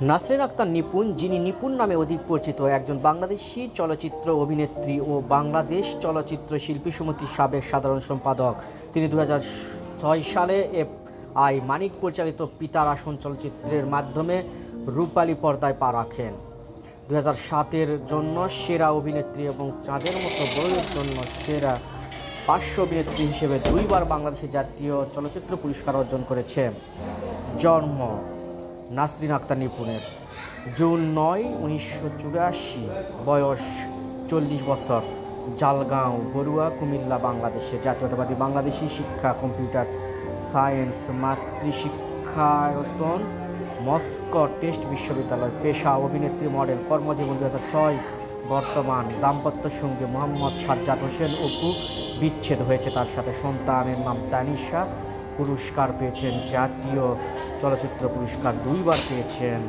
নাসরিন আক্তার নিপুণ, যিনি নিপুণ নামে অধিক পরিচিত, একজন বাংলাদেশি চলচ্চিত্র অভিনেত্রী ও বাংলাদেশ চলচ্চিত্র শিল্পী সমিতির সাবেক সাধারণ সম্পাদক। তিনি দু সালে এফ আই মানিক পরিচালিত পিতার আসন চলচ্চিত্রের মাধ্যমে রূপালী পর্দায় পা রাখেন। দু সাতের জন্য সেরা অভিনেত্রী এবং চাঁদের মতো বইয়ের জন্য সেরা পার্শ্ব অভিনেত্রী হিসেবে দুইবার বাংলাদেশের জাতীয় চলচ্চিত্র পুরস্কার অর্জন করেছে জন্ম নাসরিন আক্তার নিপুণের। জুন নয়, উনিশশো চুরাশি, বয়স চল্লিশ বছর। জালগাঁও, বড়ুয়া, কুমিল্লা, বাংলাদেশে। জাতীয়তাবাদী বাংলাদেশি শিক্ষা, কম্পিউটার সায়েন্স, মাতৃশিক্ষায়তন, মস্কো টেস্ট বিশ্ববিদ্যালয়, পেশা অভিনেত্রী মডেল, কর্মজীবন দু ছয়, বর্তমান দাম্পত্য সঙ্গী মোহাম্মদ সাজ্জাদ হোসেন অপু বিচ্ছেদ হয়েছে তার সাথে। সন্তানের নাম তানিশা। পুরস্কার পেয়েছেন জাতীয় চলচ্চিত্র পুরস্কার দুইবার পেয়েছেন।